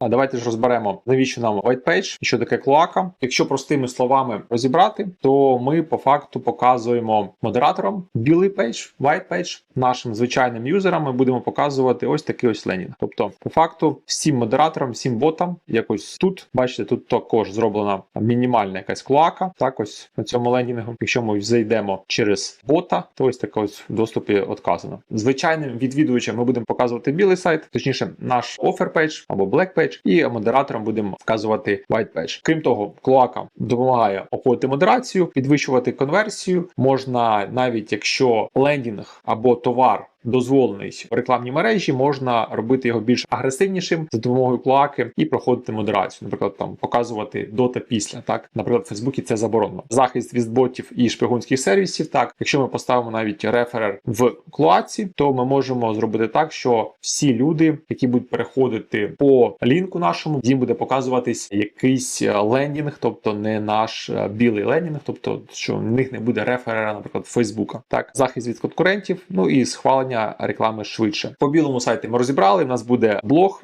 А давайте ж розберемо, навіщо нам white page і що таке клоака. Якщо простими словами розібрати, то ми по факту показуємо модераторам білий пейдж, white page. Нашим звичайним юзерам ми будемо показувати ось такий ось ленінг. Тобто, по факту, всім модераторам, всім ботам, якось тут, бачите, тут також зроблена мінімальна якась клоака. Так, ось на цьому лендінгу. Якщо ми зайдемо через бота, то ось таке ось в доступі отказано. Звичайним відвідувачам ми будемо показувати білий сайт, точніше, наш offer page або black page, і модераторам будемо вказувати white page. Крім того, клоака допомагає обходити модерацію, підвищувати конверсію. Можна навіть якщо лендінг або товар. Дозволений в рекламній мережі можна робити його більш агресивнішим за допомогою клоаки і проходити модерацію. Наприклад, там показувати до та після. Так, наприклад, в Фейсбуці це заборонено. Захист від ботів і шпигунських сервісів. Так, якщо ми поставимо навіть реферер в клоаці, то ми можемо зробити так, що всі люди, які будуть переходити по лінку нашому, їм буде показуватись якийсь лендінг, тобто не наш е, білий лендінг, тобто що в них не буде реферера, наприклад, Фейсбука. Так, захист від конкурентів, ну і схвалення реклами швидше. По білому сайті ми розібрали. У нас буде блог,